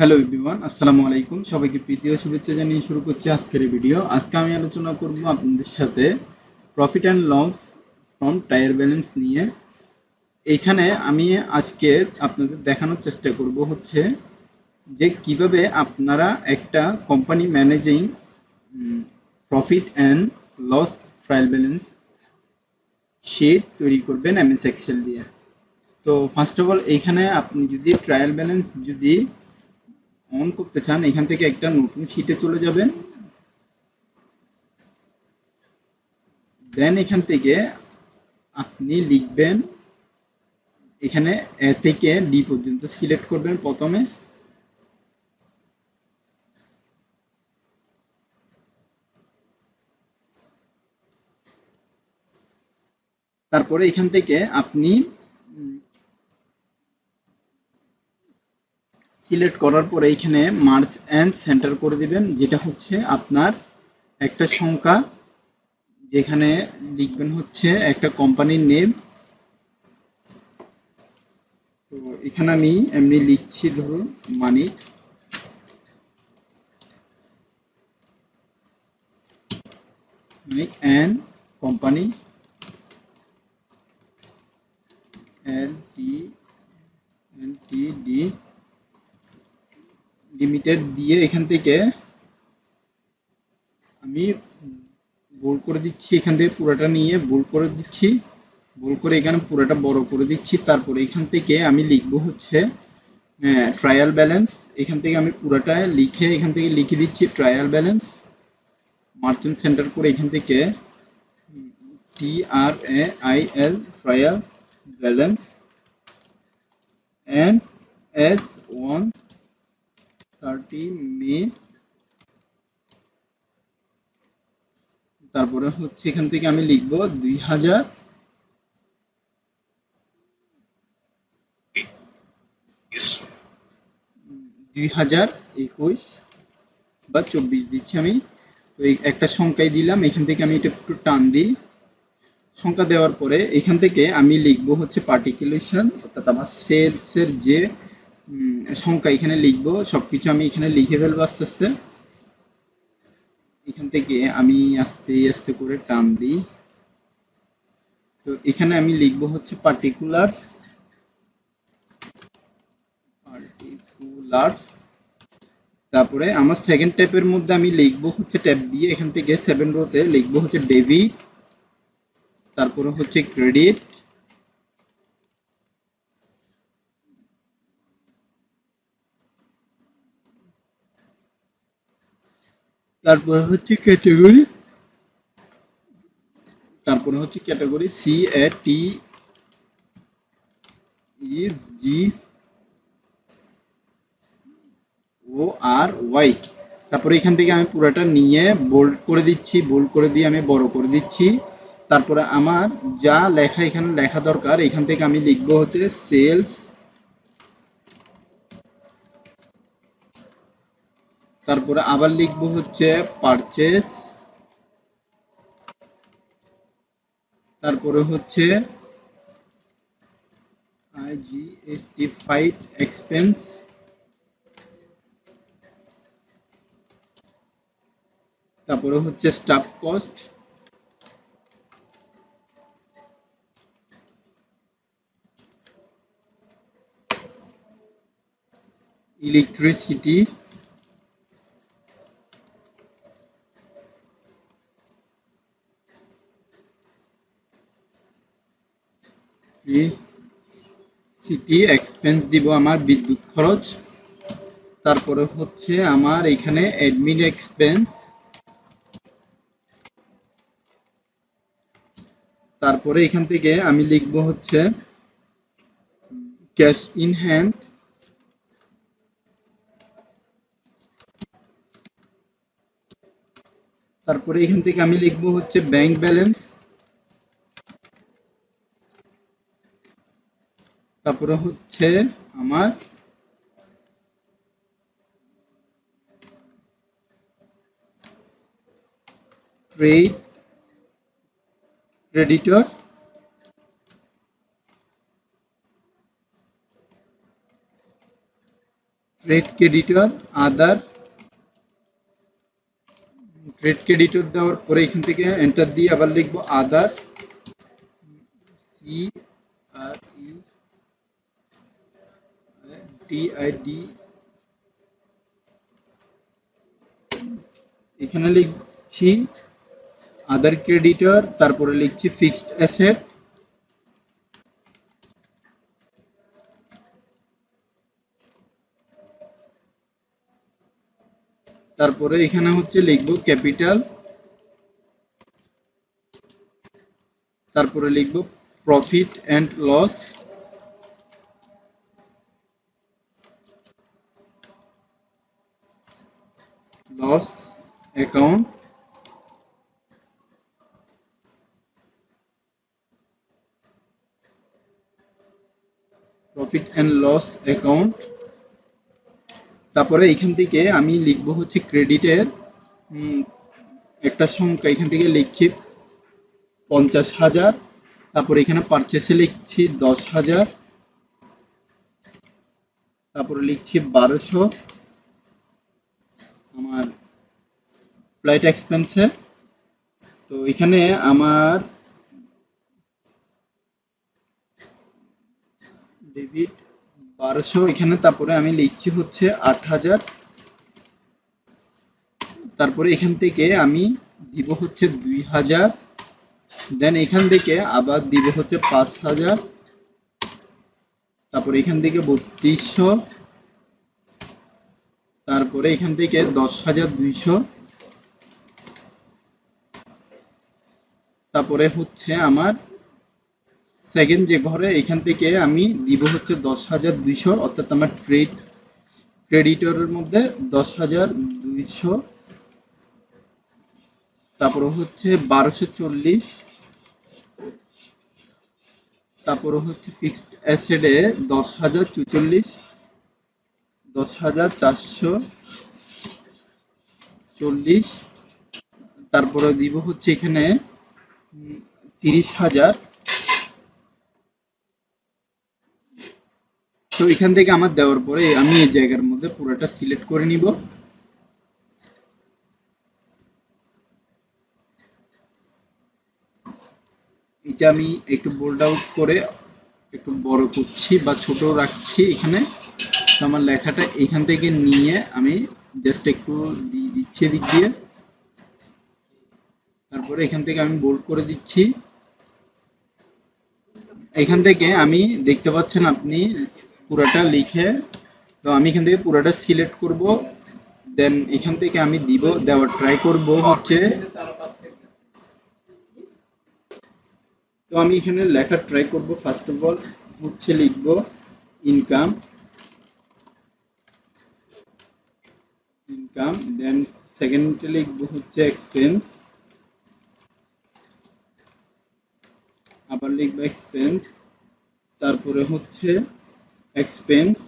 Hello everyone আসসালামু আলাইকুম সবাইকে প্রীতি ও শুভেচ্ছা জানিয়ে শুরু করছি আজকের ভিডিও আজকে আমি আলোচনা করব আপনাদের সাথে profit and loss from trial balance নিয়ে। এইখানে আমি আজকে আপনাদের দেখানোর চেষ্টা করব হচ্ছে যে কীভাবে আপনারা একটা company managing profit and loss trial balance sheet তৈরি করবেন এমএস এক্সেল দিয়ে। তো ফার্স্ট অফ অল এইখানে আপনি যদি ট্রায়াল ব্যালেন্স যদি অন করতে চান, এখান থেকে একটা নতুন শিটে চলে যাবেন। দেন এখান থেকে আপনি লিখবেন, এখানে এ থেকে ডি পর্যন্ত সিলেক্ট করবেন প্রথমে। তারপরে এখান থেকে আপনি সিলেক্ট করার পরে এখানে মার্চ অ্যান্ড সেন্টার করে দিবেন, যেটা হচ্ছে আপনার একটা সংখ্যা, যেখানে লিখবেন হচ্ছে একটা কোম্পানির নেম। তো এখানে আমি এমনি লিখছি ধরুন Manik and company. L T L T D. Limited দিয়ে এখান থেকে আমি বোল করে দিচ্ছি, এখান থেকে পুরোটা নিয়ে বোল করে দিচ্ছি বোল করে এখানে পুরোটা বড় করে দিচ্ছি। তারপরে এখান থেকে আমি লিখব হচ্ছে ট্রায়াল ব্যালেন্স এখান থেকে আমি পুরোটা লিখে এখান থেকে লিখে দিচ্ছি ট্রায়াল ব্যালেন্স মার্চেন্ট সেন্টার করে এখান থেকে T R A I L trial balance and as on 30 May তারপরে হচ্ছে এখান থেকে আমি লিখব দুই হাজার দুই হাজার একুশ বা চব্বিশ দিচ্ছি আমি। তো একটা সংখ্যায় দিলাম, এখান থেকে আমি এটা একটু টান দিই। সংখ্যা দেওয়ার পরে এখান থেকে আমি লিখব হচ্ছে পার্টিকুলেশন অর্থাৎ আমার সেলসের যে সংখ্যা এখানে লিখব, সবকিছু আমি এখানে লিখে ফেলব আস্তে আস্তে। এখান থেকে আমি আস্তে আস্তে করে টান দিই। তো এখানে আমি লিখব হচ্ছে পার্টিকুলার্স পার্টিকুলার্স তারপরে আমার সেকেন্ড ট্যাপের মধ্যে আমি লিখব হচ্ছে ট্যাপ দিয়ে, এখান থেকে সেভেন রোতে লিখব হচ্ছে ডেবিট তারপরে হচ্ছে ক্রেডিট। তারপরে হচ্ছে ক্যাটাগরি তারপরে হচ্ছে category C A T E G O R Y তারপরে এখান থেকে আমি পুরোটা নিয়ে বোল্ড করে দিচ্ছি বোল্ড করে দিয়ে আমি বড় করে দিচ্ছি। তারপরে আমার যা লেখা এখানে লেখা দরকার, এখান থেকে আমি লিখব হচ্ছে সেলস তারপরে আবার লিখব হচ্ছে পারচেস তারপরে হচ্ছে আইজিএসটি ফাইট এক্সপেন্স তারপরে হচ্ছে staff cost electricity city expense দিব আমার বিদ্যুৎ খরচ। তারপরে হচ্ছে আমার এখানে অ্যাডমিন এক্সপেন্স তারপরে এখান থেকে আমি লিখব হচ্ছে ক্যাশ ইন হ্যান্ড তারপরে এখান থেকে আমি লিখব হচ্ছে ব্যাংক ব্যালেন্স তারপরে হচ্ছে আমার trade creditor trade creditor other trade creditor দেওয়ার পরে এখান থেকে এন্টার দিয়ে আবার লিখব আদার সি আর ডি এখানে লিখছি আদার ক্রেডিটর তারপরে লিখছি ফিক্সড অ্যাসেট তারপরে এখানে হচ্ছে লিখব ক্যাপিটাল তারপরে লিখব profit and loss loss account profit and loss account তারপরে এখান থেকে আমি লিখব হচ্ছে ক্রেডিটের একটা সংখ্যা। এখান থেকে লিখছি পঞ্চাশ হাজার। তারপর এখানে পারচেসে লিখছি দশ হাজার। তারপরে লিখছি বারোশো। আমার ফ্লাইট এক্সপেন্সে তো এখানে আমার ডেবিট বারোশো, এখানে তারপরে আমি লিখছি হচ্ছে আট হাজার। তারপরে এখান থেকে আমি দিব হচ্ছে দুই হাজার। দেন এখান থেকে আবার দিব হচ্ছে পাঁচ হাজার। তারপরে এখান থেকে বত্রিশশো। তারপরে এখান থেকে দশ হাজার দুইশো। তারপরে হচ্ছে আমার সেকেন্ড যে ঘরে, এখান থেকে আমি দিব হচ্ছে দশ হাজার দুইশো, অর্থাৎ আমার ট্রেড ক্রেডিটরের মধ্যে দশ হাজার দুইশো। তারপরে হচ্ছে বারোশো চল্লিশ। তারপরে হচ্ছে ফিক্সড অ্যাসেডে দশ হাজার চুচল্লিশ। দশ হাজার চারশো চল্লিশ। তারপরে দিব হচ্ছে এখানে তিরিশ হাজার। তো এখান থেকে আমার দেওয়ার পরে আমি এই জায়গার মধ্যে পুরোটা সিলেক্ট করে নিব। এটা আমি একটু বোল্ড আউট করে একটু বড় করছি বা ছোট রাখছি এখানে। আমার লেখাটা এখান থেকে নিয়ে আমি জাস্ট একটু দিচ্ছি দিক দিয়ে। তারপরে এখান থেকে আমি বোল্ড করে দিচ্ছি। এখান থেকে আমি দেখতে পাচ্ছেন আপনি পুরাটা লিখে, তো আমি এখান থেকে পুরাটা সিলেক্ট করব। দেন এখান থেকে আমি দিব, দেওয়ার ট্রাই করব হচ্ছে। তো আমি এখানে লেখা ট্রাই করব ফার্স্ট অফ অল হচ্ছে লিখব ইনকাম ইনকাম দেন সেকেন্ডে লিখব হচ্ছে এক্সপেন্স আবার লিখব এক্সপেন্স তারপরে হচ্ছে এক্সপেন্স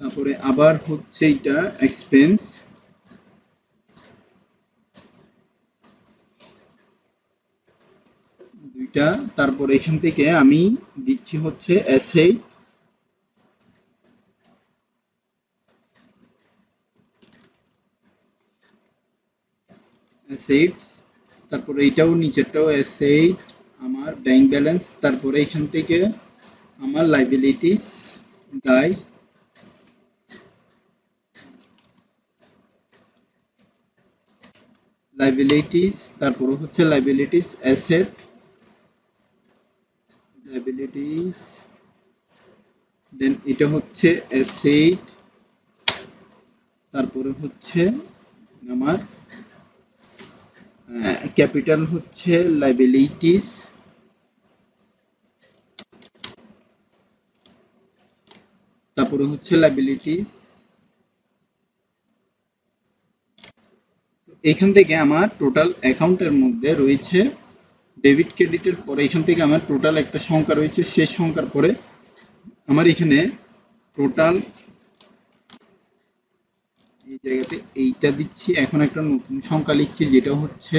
তারপরে আবার হচ্ছে এটা এক্সপেন্স তারপর এখান থেকে আমি দিচ্ছি হচ্ছে এসএই অ্যাসেটস তারপরে এইটাও নিচেরটাও অ্যাসেট আমার ব্যাংক ব্যালেন্স তারপরে এখান থেকে আমার লাইবিলিটিস দায় লাইবিলিটিস তারপরে হচ্ছে লাইবিলিটিস অ্যাসেট লাইবিলিটিস দেন এটা হচ্ছে অ্যাসেট তারপরে হচ্ছে আমার ক্যাপিটাল হচ্ছে লাইবিলিটিস তারপরে হচ্ছে লাইবিলিটিস এখান থেকে আমার টোটাল অ্যাকাউন্টের মধ্যে রয়েছে ডেবিট ক্রেডিটের পরে এখান থেকে আমার টোটাল একটা সংখ্যা রয়েছে, সেই সংখ্যার পরে আমার এখানে টোটাল এই জায়গাতে এইটা দিচ্ছি। এখন একটা নতুন সংখ্যা লিখছি, যেটা হচ্ছে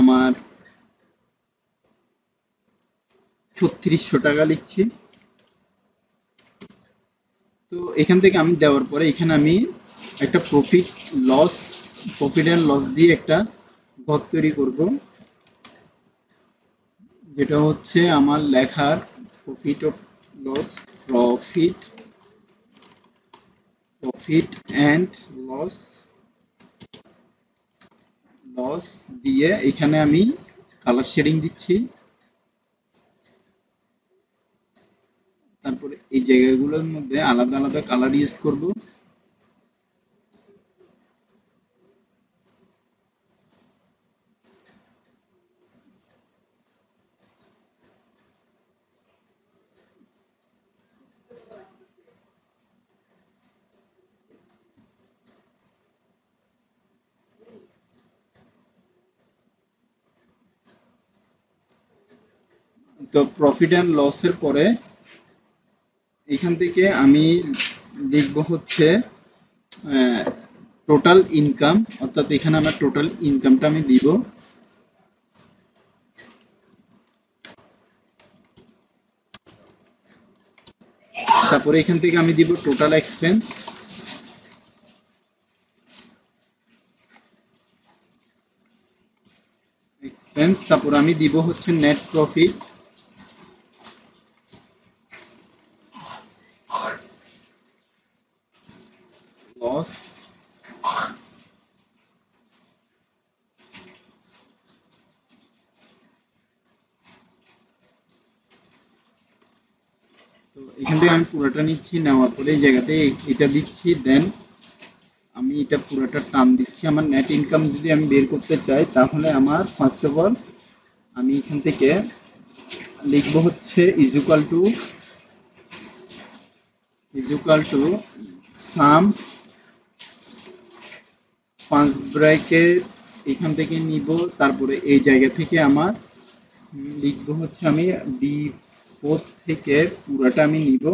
আমার ছত্রিশশো টাকা লিখছি। তো এখান থেকে আমি দেওয়ার পরে এখানে আমি একটা profit loss profit and loss দিয়ে একটা ঘর তৈরি করব। যেটা হচ্ছে আমার লেখার profit of loss profit profit and loss loss দিয়ে এখানে আমি কালার শেডিং দিচ্ছি। তারপরে এই জায়গাগুলোর মধ্যে আলাদা আলাদা কালার ইউজ করব। তো প্রফিট অ্যান্ড লসের পরে এখান থেকে আমি লিখব হচ্ছে টোটাল ইনকাম অর্থাৎ এখানে আমার টোটাল ইনকামটা আমি দিব। তারপরে এখান থেকে আমি দিব টোটাল এক্সপেন্স এক্সপেন্স তারপর আমি দিব হচ্ছে নেট প্রফিট লস তো এখান থেকে আমি নিচ্ছি নেওয়ার পরে এই জায়গাতে এটা দিচ্ছি দেন আমি এটা পুরোটা টার্ম দিচ্ছি। আমার নেট ইনকাম যদি আমি বের করতে চাই, তাহলে আমার ফার্স্ট অফ অল আমি এখান থেকে লিখব হচ্ছে equal to equal to sum পাঁচ ব্র্যাকেট এখান থেকে নিব, তারপরে এই জায়গা থেকে আমার লিখব হচ্ছে আমি বি পোস্ট থেকে পুরাটা আমি নিব।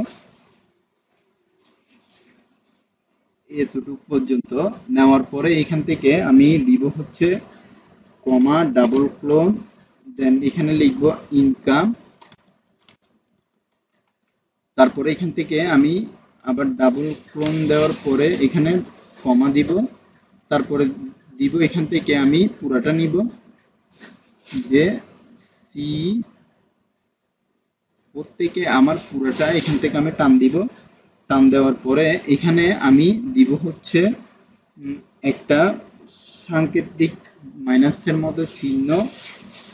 এতটুকু পর্যন্ত নেওয়ার পরে এখান থেকে আমি দিব হচ্ছে কমা ডাবল ক্লোন দেন এখানে লিখব ইনকাম তারপরে এখান থেকে আমি আবার ডাবল ক্লোন দেওয়ার পরে এখানে কমা দিব। তারপরে দিব এখান থেকে আমি পুরাটা নিব, যে সি প্রত্যেকে আমার পুরোটা এখান থেকে আমি টান দিব। টান দেওয়ার পরে এখানে আমি দিব হচ্ছে একটা সাংকেতিক মাইনাসের মতো চিহ্ন,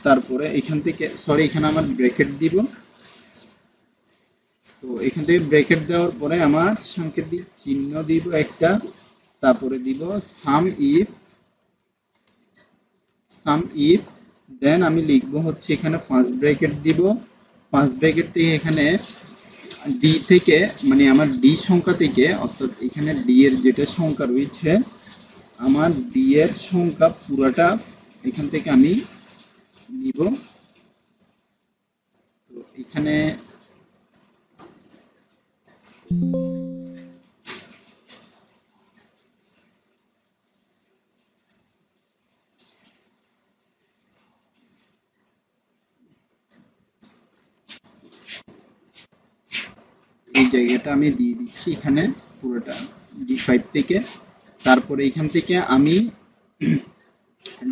তারপরে এখান থেকে সরি এখানে আমার ব্রেকেট দিব। তো এখান থেকে ব্রেকেট দেওয়ার পরে আমার সাংকেতিক চিহ্ন দিব একটা, তারপরে দিব সাম ইফ সাম ইফ দেন আমি লিখব হচ্ছে এখানে পাঁচ ব্র্যাকেট দিব। পাঁচ ব্র্যাকেট থেকে এখানে ডি থেকে মানে আমার ডি সংখ্যা থেকে, অর্থাৎ এখানে ডি এর যেটা সংখ্যা রয়েছে, আমার ডি এর সংখ্যা পুরাটা এখান থেকে আমি নিব। তো এখানে জায়গাটা আমি দিয়ে দিচ্ছি এখানে পুরোটা ডি ফাইভ থেকে। তারপরে এখান থেকে আমি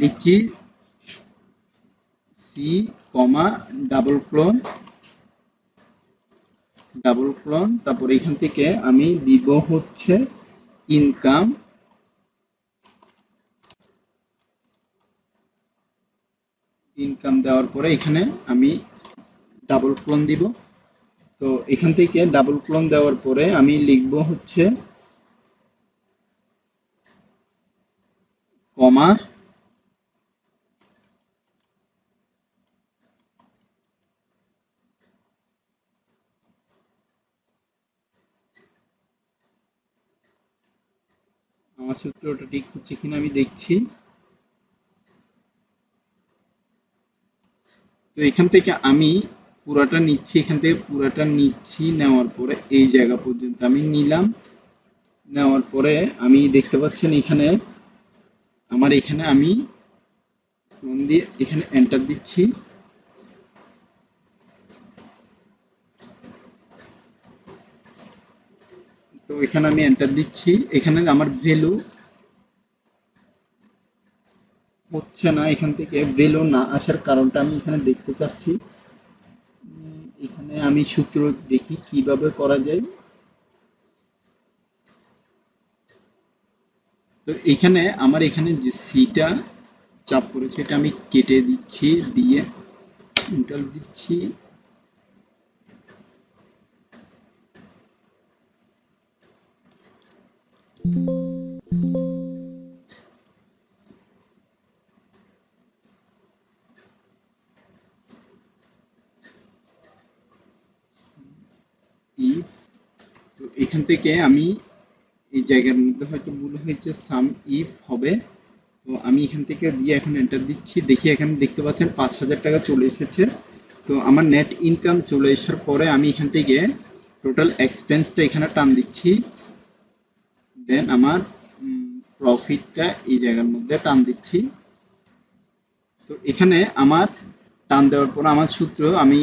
লিখছি C comma double colon double colon তারপরে এখান থেকে আমি দিব হচ্ছে ইনকাম ইনকাম দেওয়ার পরে এখানে আমি ডাবল ক্লোন দিব। তো এখান থেকে ডাবল ক্লোন দেওয়ার পরে আমি লিখব হচ্ছে কমা আমার সূত্রটা ঠিক হচ্ছে কিনা আমি দেখছি। তো এখান থেকে আমি পুরাটা নিচ্ছি, এখান থেকে পুরাটা নিচ্ছি, নেওয়ার পরে এই জায়গা পর্যন্ত আমি নিলাম। নেওয়ার পরে আমি দেখতে পাচ্ছেন এখানে, আমার এখানে আমি ফোন দিয়ে এখানে এন্টার দিচ্ছি। তো এখানে আমি এন্টার দিচ্ছি। এখানে আমার ভ্যালু হচ্ছে না, এখান থেকে ভ্যালু না আসার কারণটা আমি এখানে দেখতে চাচ্ছি। এখানে আমি সূত্র দেখি কীভাবে করা যায়। তো এখানে আমার এখানে যে সিটা চাপ করেছে এটা আমি কেটে দিচ্ছি, দিয়ে ইন্টার দিচ্ছি। if এখান থেকে আমি এই জায়গার মধ্যে হয়তো ভুল হয়েছে সাম ইফ হবে। তো আমি এখান থেকে দিয়ে এখন এন্টার দিচ্ছি। দেখি এখানে দেখতে পাচ্ছেন পাঁচ হাজার টাকা চলে এসেছে। তো আমার নেট ইনকাম চলে আসার পরে আমি এখান থেকে টোটাল এক্সপেন্সটা এখানে টান দিচ্ছি। দেন আমার প্রফিটটা এই জায়গার মধ্যে টান দিচ্ছি। তো এখানে আমার টান দেওয়ার পর আমার সূত্র আমি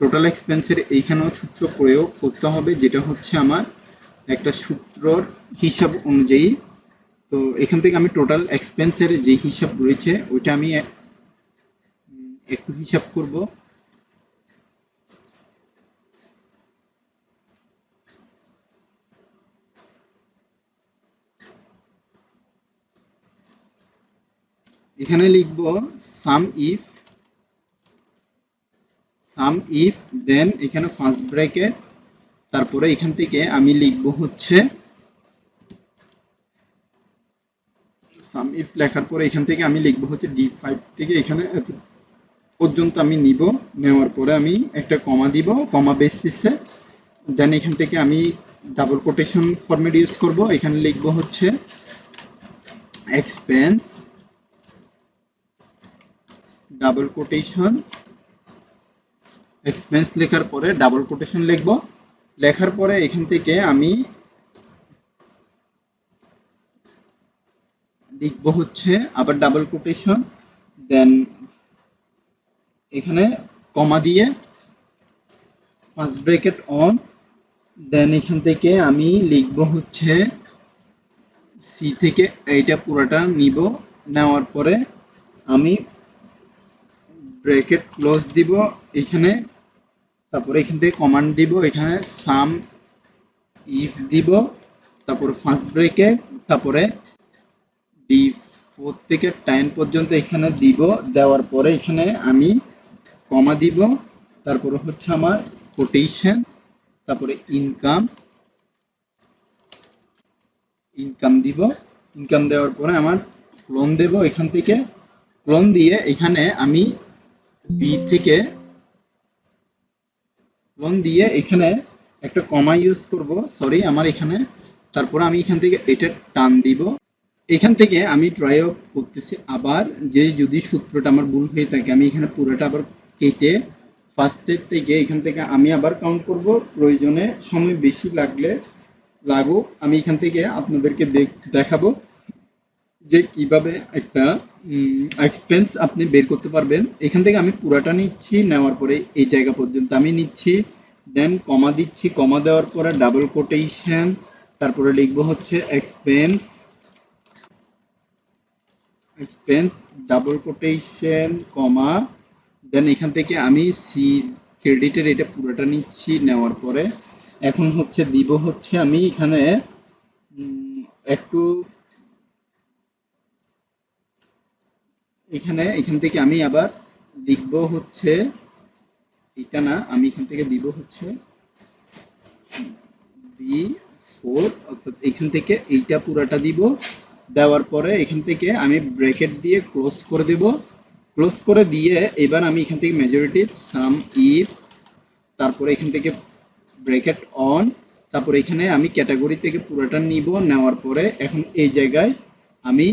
টোটাল এক্সপেন্সের এইখানেও সূত্র প্রয়োগ করতে হবে, যেটা হচ্ছে আমার একটা সূত্রর হিসাব অনুযায়ী, তো এখান থেকে আমি টোটাল এক্সপেন্সের যে হিসাব রয়েছে, ওইটা আমি একটু হিসাব করব। এখানে লিখব সাম ইফ সাম ইফ দেন এখানে ফার্স্ট ব্র্যাকেট তারপরে এখান থেকে আমি লিখব হচ্ছে সাম ইফ লেখার পরে এখান থেকে আমি লিখব হচ্ছে ডি ফাইভ থেকে এখানে পর্যন্ত আমি নিব। নেওয়ার পরে আমি একটা কমা দিব কমা বেসিসে দেন এখান থেকে আমি ডাবল কোটেশন ফরম্যাট ইউজ করব। এখানে লিখব হচ্ছে এক্সপেন্স ডাবল কোটেশন এক্সপেন্স লেখার পরে ডাবল কোটেশন লিখব। লেখার পরে এখান থেকে আমি লিখব হচ্ছে আবার ডাবল কোটেশন দেন এখানে কমা দিয়ে ফার্স্ট ব্র্যাকেট অন দেন এখান থেকে আমি লিখব হচ্ছে সি থেকে এইটা পুরোটা নিব, নেওয়ার পরে আমি ব্র্যাকেট ক্লোজ দিব, এখানে তারপরে এখান থেকে কমান্ড দিব, এখানে সাম ইফ দিব, তারপর ফার্স্ট ব্রেকে তারপরে ডি ফোর থেকে টেন পর্যন্ত এখানে দিব, দেওয়ার পরে এখানে আমি কমা দিব, তারপরে হচ্ছে আমার কোটেশন তারপরে ইনকাম ইনকাম দিব ইনকাম দেওয়ার পরে আমার ক্লোন দেব এখান থেকে ক্লোন দিয়ে এখানে আমি বি থেকে ক্লোন দিয়ে এখানে একটা কমা ইউজ করব। সরি আমার এখানে। তারপর আমি এখান থেকে এটা টান দিব। এখান থেকে আমি ট্রাই অফ করতেছি। আবার যে যদি সূত্রটা আমার ভুল হয়ে থাকে, আমি এখানে পুরোটা আবার কেটে ফার্স্টের থেকে এখান থেকে আমি আবার কাউন্ট করব। প্রয়োজনে সময় বেশি লাগলে লাগুক। আমি এখান থেকে আপনাদেরকে দেখ- দেখাবো। যে কীভাবে একটা এক্সপেন্স আপনি বের করতে পারবেন, এখান থেকে আমি পুরাটা নিচ্ছি, নেওয়ার পরে এই জায়গা পর্যন্ত আমি নিচ্ছি দেন কমা দিচ্ছি কমা দেওয়ার পরে ডাবল কোটেশন তারপরে লিখব হচ্ছে expense expense double quotation comma then এখান থেকে আমি সি ক্রেডিটের এটা পুরোটা নিচ্ছি, নেওয়ার পরে, এখন হচ্ছে দিব হচ্ছে আমি এখানে একটু এখানে, এখান থেকে আমি আবার লিখব হচ্ছে, এটা না, আমি এখান থেকে দিব হচ্ছে বি ফোর অর্থাৎ এখান থেকে এইটা পুরাটা দিব, দেওয়ার পরে এখান থেকে আমি ব্র্যাকেট দিয়ে ক্লোজ করে দেব। ক্লোজ করে দিয়ে এবার আমি এখান থেকে মেজরিটি সাম ইফ তারপরে এখান থেকে ব্র্যাকেট অন তারপরে এখানে আমি ক্যাটাগরি থেকে পুরোটা নিব, নেওয়ার পরে এখন এই জায়গায় আমি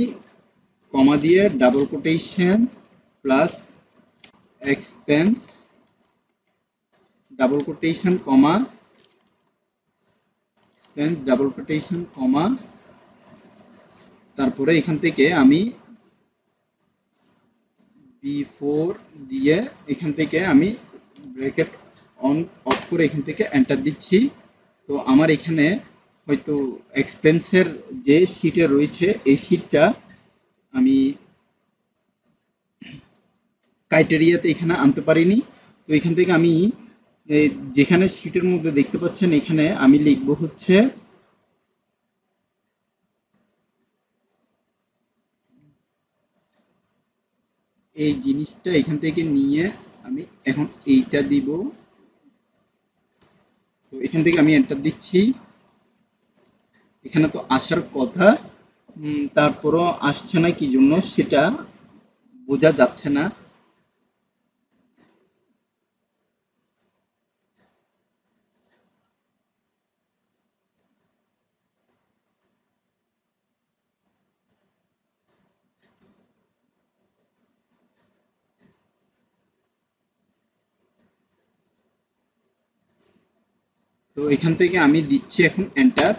কমা দিয়ে double quotation plus expense double quotation comma expense double quotation comma. তারপরে এখান থেকে আমি বি দিয়ে এখান থেকে আমি ব্র্যাকেট অন অফ করে এখান থেকে এন্টার দিচ্ছি। তো আমার এখানে হয়তো এক্সপেন্সের যে শিটে রয়েছে, এই শিটটা আমি ক্রাইটেরিয়াতে এখানে আনতে পারিনি। তো এখান থেকে আমি যেখানে শিটের মধ্যে দেখতে পাচ্ছেন, এখানে আমি লিখব হচ্ছে এই জিনিসটা এখান থেকে নিয়ে আমি এখন এইটা দিব। তো এখান থেকে আমি এন্টার দিচ্ছি। এখানে তো আসার কথা। তারপরও আসছে না কি জন্য সেটা বোঝা যাচ্ছে না। তো এখান থেকে আমি দিচ্ছি এখন এন্টার